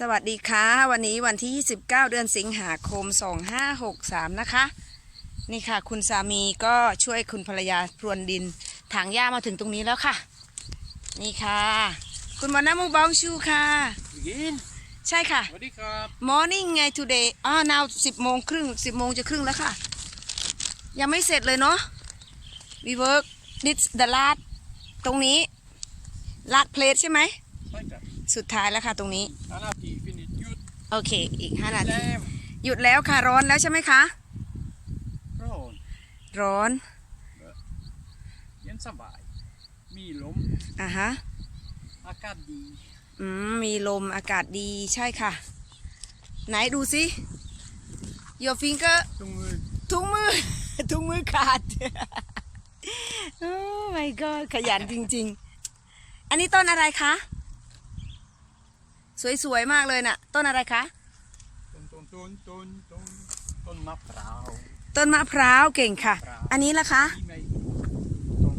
สวัสดีค่ะ วันนี้วันที่ 29 เดือนสิงหาคม 2563 นะคะ นี่ค่ะ คุณสามีก็ช่วยคุณภรรยาพรวนดินถางหญ้ามาถึงตรงนี้แล้วค่ะ นี่ค่ะ คุณมานามูบองชูค่ะ Begin ใช่ค่ะสวัสดีครับ morning ไง today อ่า now 10โมงครึ่ง10โมงจะครึ่งแล้วค่ะ ยังไม่เสร็จเลยเนาะ we work this the last ตรงนี้ last place ใช่ไหมใช่ครับ สุดท้ายแล้วค่ะตรงนี้อานาทีฟินิชหยุดโอเค อีก5นาที แล้วหยุดแล้วค่ะร้อนแล้วใช่ไหมคะ ร้อนร้อนเย็นสบาย มีลม อะฮะอากาศดีอืมมีลมอากาศดีใช่ค่ะ ไหนดูสิ your finger ตรงมือทุกมือทุกมือขาด โอ้ my god ขยันจริงๆ อันนี้ต้นอะไรคะ สวยๆมากเลยน่ะ ต้นอะไรคะ ต้นต้นต้นต้นต้นต้นมะพร้าว ต้นมะพร้าวเก่งค่ะ อันนี้ล่ะคะที่ไม่ต้น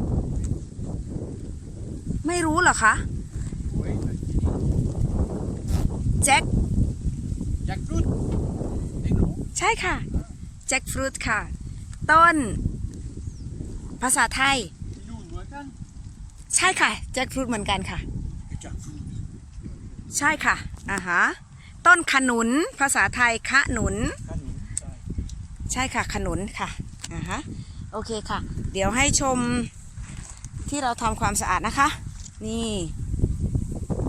ไม่รู้เหรอคะกล้วยนะแจ็คยักษ์รุ่นไอ้หนูใช่ค่ะ แจ็คฟรุตค่ะ ต้น ภาษาไทยที่นู่นเหมือนกันใช่ค่ะ แจ็คฟรุตเหมือนกันค่ะยักษ์รุ่น ใช่ค่ะอ่าฮะต้นขนุนภาษาไทยขนุนขนุนใช่ใช่ค่ะขนุนค่ะอ่าฮะโอเคค่ะ เดี๋ยวให้ชมที่เราทำความสะอาดนะคะ นี่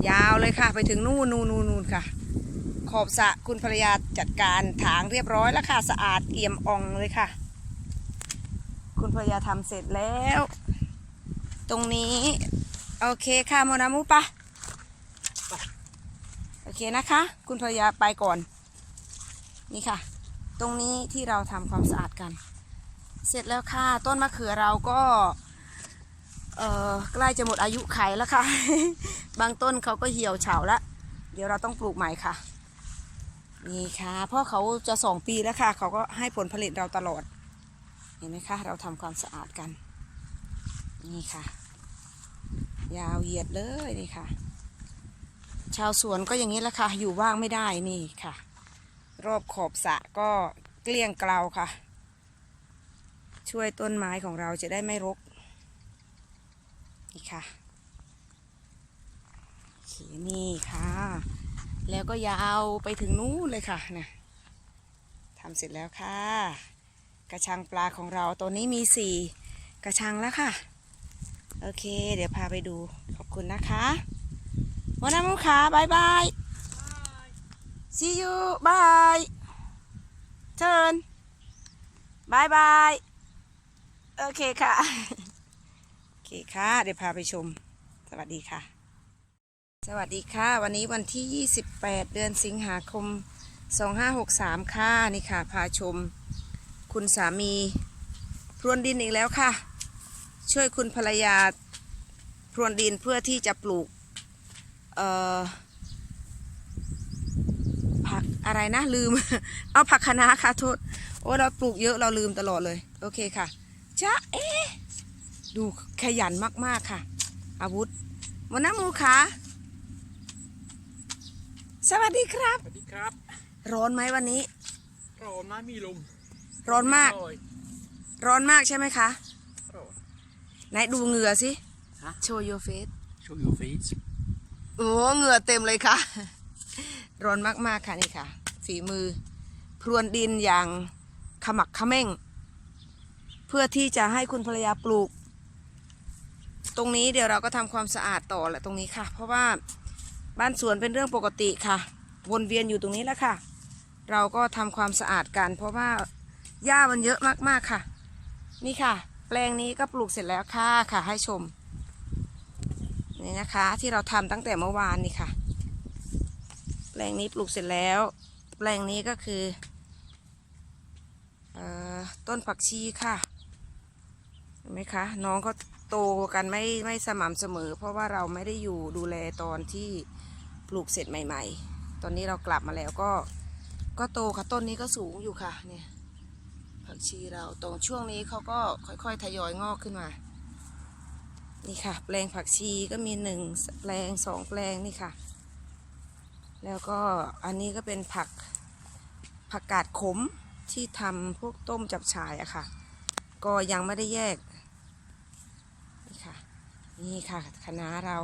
ยาวเลยค่ะ ไปถึงนู่นนู่นนู่นนู่นค่ะ ขอบสระคุณภรรยาจัดการถางเรียบร้อยแล้วค่ะ สะอาดเอี่ยมอ่องเลยค่ะ คุณภรรยาทำเสร็จแล้ว ตรงนี้ โอเคค่ะโมนามุปะโอ เคนะคะ คุณภรรยาไปก่อน นี่ค่ะ ตรงนี้ที่เราทำความสะอาดกัน เสร็จแล้วค่ะ ต้นมะเขือเราก็เอ่อใกล้จะหมดอายุไขแล้วค่ะ บางต้นเขาก็เหี่ยวเฉาแล้วเดี๋ยวเราต้องปลูกใหม่ค่ะ นี่ค่ะเพราะเขาจะสองปีแล้วค่ะ เขาก็ให้ผลผลิตเราตลอด เห็นไหมคะ เราทำความสะอาดกัน นี่ค่ะ ยาวเหยียดเลยนี่ค่ะ ชาวสวนก็อย่างนี้แหละค่ะ อยู่ว่างไม่ได้นี่ค่ะ รอบขอบสะก็เกลี้ยงเกลาค่ะ ช่วยต้นไม้ของเราจะได้ไม่รกนี่ค่ะนี่ค่ะ แล้วก็ยาวไปถึงนู้นเลยค่ะนะทำเสร็จแล้วค่ะ กระชังปลาของเราตัวนี้มีสี่กระชังแล้วค่ะ โอเค เดี๋ยวพาไปดูขอบคุณนะคะ วันน้ำมูกขาบายบาย see you bye turn bye bye โอเคค่ะ โอเคค่ะ เดี๋ยวพาไปชม สวัสดีค่ะ สวัสดีค่ะ วันนี้วันที่ 28 เดือนสิงหาคม 2563 ค่ะ นี่ค่ะ พาชม คุณสามีพรวนดินอีกแล้วค่ะ ช่วยคุณภรรยาพรวนดินเพื่อที่จะปลูกเอ่อ ผักอะไรนะลืม เอาผักคะน้าค่ะโทษ โอ้เราปลูกเยอะเราลืมตลอดเลย โอเคค่ะจ้าเอ๊ะดูขยันมากๆค่ะ อาวุธวันน้ำมูขาสวัสดีครับ สวัสดีครับ ร้อนไหมวันนี้ ร้อนนะมีลม ร้อนมากร้อนร้อนมากใช่ไหมคะ ร้อน ไหนดูเหงื่อสิฮะโชว์ your face show your face โอ้เหงื่อเต็มเลยค่ะ ร้อนมากๆค่ะนี่ค่ะ ฝีมือ พรวนดินอย่างขมักเขม้งเพื่อที่จะให้คุณภรรยาปลูก ตรงนี้เดี๋ยวเราก็ทำความสะอาดต่อแหละตรงนี้ค่ะ เพราะว่าบ้านสวนเป็นเรื่องปกติค่ะ วนเวียนอยู่ตรงนี้แล้วค่ะ เราก็ทำความสะอาดกัน เพราะว่าหญ้ามันเยอะมากๆค่ะ นี่ค่ะ แปลงนี้ก็ปลูกเสร็จแล้วค่ะค่ะให้ชม นี่นะคะที่เราทำตั้งแต่เมื่อวานนี่ค่ะแปลงนี้ปลูกเสร็จแล้ว แปลงนี้ก็คือออต้นผักชีค่ะเห็นไหมคะน้องก็โตกันไม่ไม่สม่ำเสมอ เพราะว่าเราไม่ได้อยู่ดูแลตอนที่ปลูกเสร็จใหม่ ๆ ตอนนี้เรากลับมาแล้วก็ก็โตค่ะต้นนี้ก็สูงอยู่ค่ะเนี่ยผักชีเราตรงช่วงนี้เขาก็ค่อยๆทยอยงอกขึ้นมา นี่ค่ะ แปลงผักชีก็มีหนึ่งแปลงสองแปลงนี่ค่ะ แล้วก็อันนี้ก็เป็นผักผักกาดขมที่ทำพวกต้มจับฉายอะค่ะ ก็ยังไม่ได้แยก นี่ค่ะ นี่ค่ะคณะเรา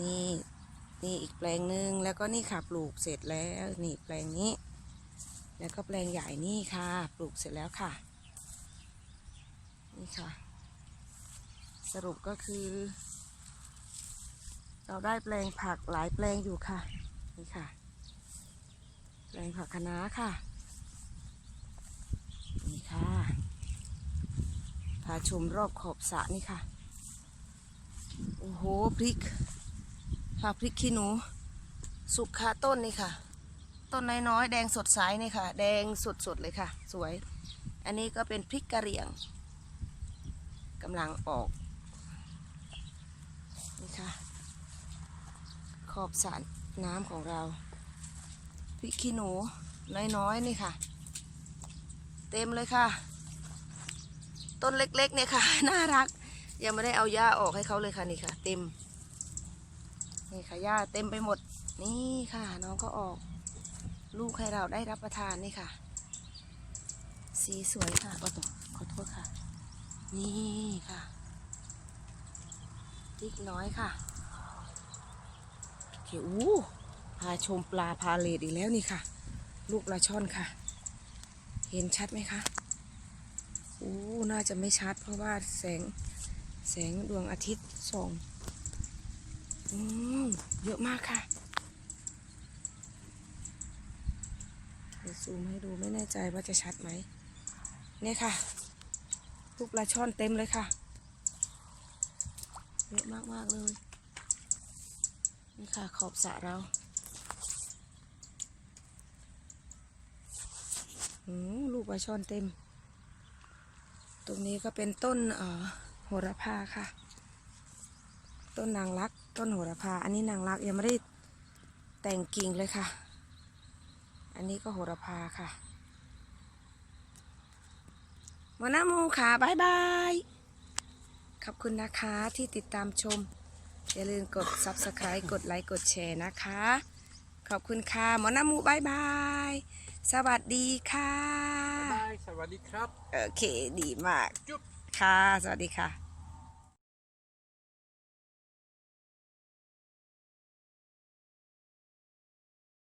นี่นี่อีกแปลงหนึ่งแล้วก็นี่ค่ะปลูกเสร็จแล้วนี่แปลงนี้ แล้วก็แปลงใหญ่นี่ค่ะ ปลูกเสร็จแล้วค่ะ นี่ค่ะ สรุปก็คือ เราได้แปลงผักหลายแปลงอยู่ค่ะ นี่ค่ะ แปลงผักคะน้าค่ะ นี่ค่ะพาชมรอบขอบสระนี่ค่ะ โอ้โหพริกผักพริกขี้หนู สุกคาต้นนี่ค่ะ ต้นน้อยๆแดงสดใสนี่ค่ะ แดงสดๆเลยค่ะ สวย อันนี้ก็เป็นพริกกะเหรี่ยงกำลังออก นี่ค่ะ ขอบสระน้ำของเราพริกขี้หนูน้อยๆนี่ค่ะ เต็มเลยค่ะ ต้นเล็กๆเนี่ยค่ะ น่ารัก ยังไม่ได้เอาหญ้าออกให้เขาเลยค่ะนี่ค่ะ เต็ม นี่ค่ะหญ้าเต็มไปหมด นี่ค่ะ น้องก็ออก ลูกให้เราได้รับประทานนี่ค่ะ สีสวยค่ะก็ต้องขอโทษค่ะ นี่ค่ะ พริกน้อยค่ะโอเคอู้พาชมปลาพาเลดอีกแล้วนี่ค่ะ ลูกปลาช่อนค่ะ เห็นชัดไหมคะอู้น่าจะไม่ชัดเพราะว่าแสงแสงดวงอาทิตย์ส่องอืมเยอะมากค่ะเดี๋ยวซูมให้ดูไม่แน่ใจว่าจะชัดไหมเนี่ยค่ะลูกปลาช่อนเต็มเลยค่ะ เยอะมากๆเลย นี่ค่ะขอบสระเราลูกปลาช่อนเต็ม ตรงนี้ก็เป็นต้นโหระพาค่ะ ต้นนางรัก ต้นโหระพา อันนี้นางรักยังไม่ได้แต่งกิ่งเลยค่ะ อันนี้ก็โหระพาค่ะมอน้ามูค่ะบายบาย ขอบคุณนะคะที่ติดตามชม อย่าลืมกด subscribe กดไลค์กดแชร์นะคะ ขอบคุณค่ะหมอน้ามูบายบาย สวัสดีค่ะบ๊ายบาย สวัสดีครับ โอเค ดีมาก จุ๊บ ค่ะ สวัสดีค่ะ